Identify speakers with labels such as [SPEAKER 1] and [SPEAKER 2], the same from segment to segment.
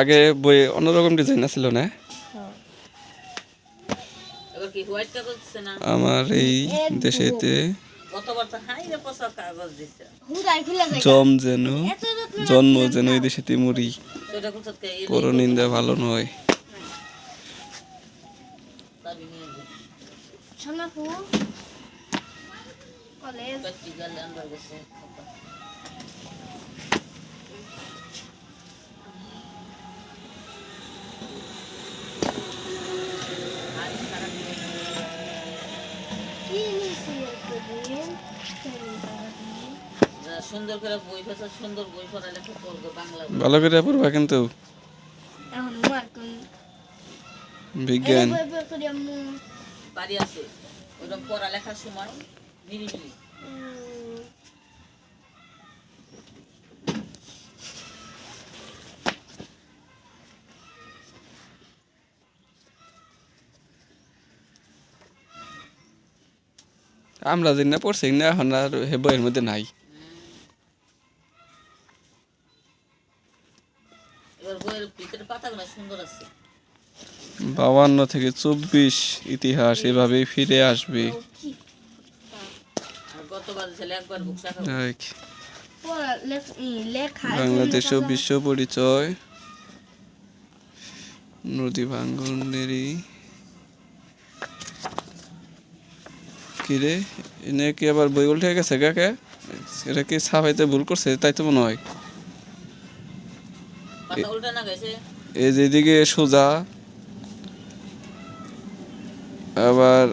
[SPEAKER 1] আগে বই, অন্যরকম ডিজাইন ছিল না? আমার এই দেশেতে জম যেন, জন্ম যেন এই দেশেতে মরি? পর নিন্দা ভালো নয়।
[SPEAKER 2] কলেজ।
[SPEAKER 3] সুন্দর করে বই ফেসা সুন্দর বই পড়ালেখা করবে বাংলা
[SPEAKER 1] ভালো করে পড়বা কিন্তু। বিজ্ঞান।
[SPEAKER 3] বাড়ি আছে। পড়ালেখার সময় নিরিবিলি।
[SPEAKER 1] আমরা যেন না পড়ছি না এখন আর হে বইয়ের মধ্যে নাই।
[SPEAKER 3] এবার বইয়ের ভিতরে পাতাগুলো সুন্দর আছে।
[SPEAKER 1] বাউান্ন থেকে চব্বিশ ইতিহাস এভাবেই ফিরে আসবে। বাংলাদেশ ও বিশ্ব পরিচয়। নদী ভাঙ্গনেরই কিরে এনে কি আবার বই উল্টে গেছে? কাকে এটা কি ছাপাইতে ভুল করছে? তাই তো মনে হয়। এই যেদিকে সোজা। আবার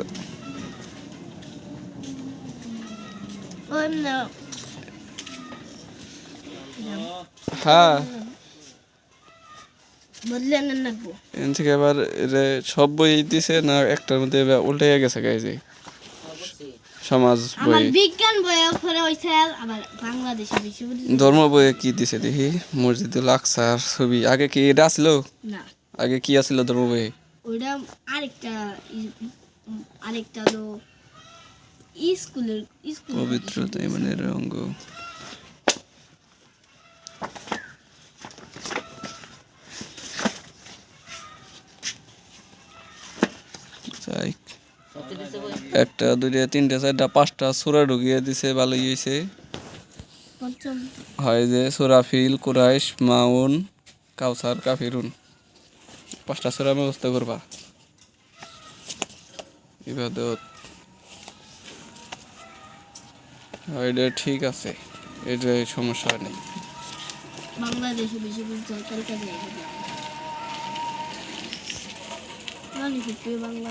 [SPEAKER 1] হ্যাঁ। থেকে আবার সব বই দিছে না একটার মধ্যে এবার উল্টে গেছে
[SPEAKER 3] অবশ্যই
[SPEAKER 1] সমাজ বই।
[SPEAKER 2] বিজ্ঞান পড়ে হইছে আবার বাংলাদেশে বিশ্ববিদ্যালয়
[SPEAKER 1] ধর্ম বইয়ে কি দিছে দেখি? মসজিদুল আকসার ছবি। আগে কি এটা আসলো?
[SPEAKER 2] না।
[SPEAKER 1] আগে কি আসলো ধর্ম বইয়ে?
[SPEAKER 2] ওইটা আরেকটা আরেকটা হলো স্কুলের স্কুল
[SPEAKER 1] পবিত্রতা মানে অঙ্গ। একটা দুইটা তিনটা চারটা পাঁচটা সুরা ঢুকিয়ে দিছে ভালোই হয়েছে হয় যে সুরাফিল কুরাইশ মাউন কাউসার কাফিরুন। পাঁচটা সুরা ব্যবস্থা করবা। ইবাদত। হয়, এটা ঠিক আছে। এটা সমস্যা নেই।
[SPEAKER 2] বাংলাদেশে জায়গা বাংলা